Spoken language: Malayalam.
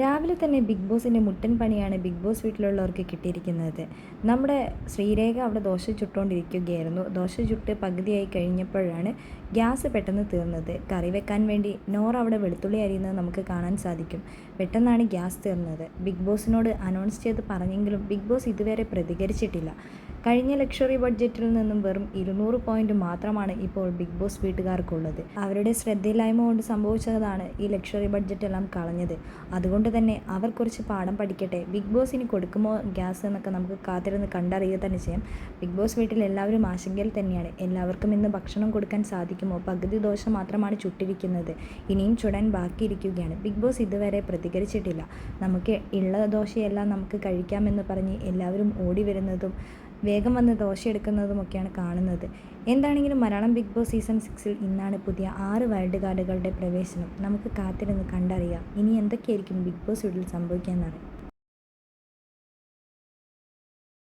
രാവിലെ തന്നെ ബിഗ് ബോസിന്റെ മുട്ടൻ പണിയാണ് ബിഗ് ബോസ് വീട്ടിലുള്ളവർക്ക് കിട്ടിയിരിക്കുന്നത്. നമ്മുടെ ശ്രീരേഖ അവിടെ ദോശ ചുട്ടുകൊണ്ടിരിക്കുകയായിരുന്നു ദോശ ചുട്ട് പകുതിയായി കഴിഞ്ഞപ്പോഴാണ് ഗ്യാസ് പെട്ടെന്ന് തീർന്നത്. കറി വെക്കാൻ വേണ്ടി നോർ അവിടെ വെളുത്തുള്ളി അരിയുന്നത് നമുക്ക് കാണാൻ സാധിക്കും. പെട്ടെന്നാണ് ഗ്യാസ് തീർന്നത്. ബിഗ് ബോസിനോട് അനൗൺസ് ചെയ്ത് പറഞ്ഞെങ്കിലും ബിഗ് ബോസ് ഇതുവരെ പ്രതികരിച്ചിട്ടില്ല. കഴിഞ്ഞ ലക്ഷറി ബഡ്ജറ്റിൽ നിന്നും വെറും ഇരുന്നൂറ് പോയിന്റ് മാത്രമാണ് ഇപ്പോൾ ബിഗ് ബോസ് വീട്ടുകാർക്കുള്ളത്. അവരുടെ ശ്രദ്ധയില്ലായ്മ കൊണ്ട് സംഭവിച്ചതാണ് ഈ ലക്ഷറി ബഡ്ജറ്റ് എല്ലാം കളഞ്ഞത്. അതുകൊണ്ട് തന്നെ അവർ കുറച്ച് പാഠം പഠിക്കട്ടെ. ബിഗ് ബോസ് ഇനി കൊടുക്കുമോ ഗ്യാസ് എന്നൊക്കെ നമുക്ക് കാത്തിരുന്ന് കണ്ടറിയുക തന്നെ ചെയ്യാം. ബിഗ് ബോസ് വീട്ടിൽ എല്ലാവരും ആശങ്കയിൽ തന്നെയാണ്. എല്ലാവർക്കും ഇന്ന് ഭക്ഷണം കൊടുക്കാൻ സാധിക്കുമോ? പകുതി ദോശ മാത്രമാണ് ചുട്ടിരിക്കുന്നത്. ഇനിയും ചുടാൻ ബാക്കിയിരിക്കുകയാണ്. ബിഗ് ബോസ് ഇതുവരെ പ്രതികരിച്ചിട്ടില്ല. നമുക്ക് ഉള്ള ദോശയെല്ലാം നമുക്ക് കഴിക്കാമെന്ന് പറഞ്ഞ് എല്ലാവരും ഓടി വരുന്നതും വേഗം വന്ന് ദോശ എടുക്കുന്നതുമൊക്കെയാണ് കാണുന്നത്. എന്താണെങ്കിലും മലയാളം ബിഗ് ബോസ് സീസൺ സിക്സിൽ ഇന്നാണ് പുതിയ ആറ് വൈൽഡ് കാർഡുകളുടെ പ്രവേശനം. നമുക്ക് കാത്തിരുന്ന് കണ്ടറിയാം. ഇനി എന്തൊക്കെയായിരിക്കും ബിഗ് ബോസ് വീട്ടിൽ സംഭവിക്കാമെന്നറിയാം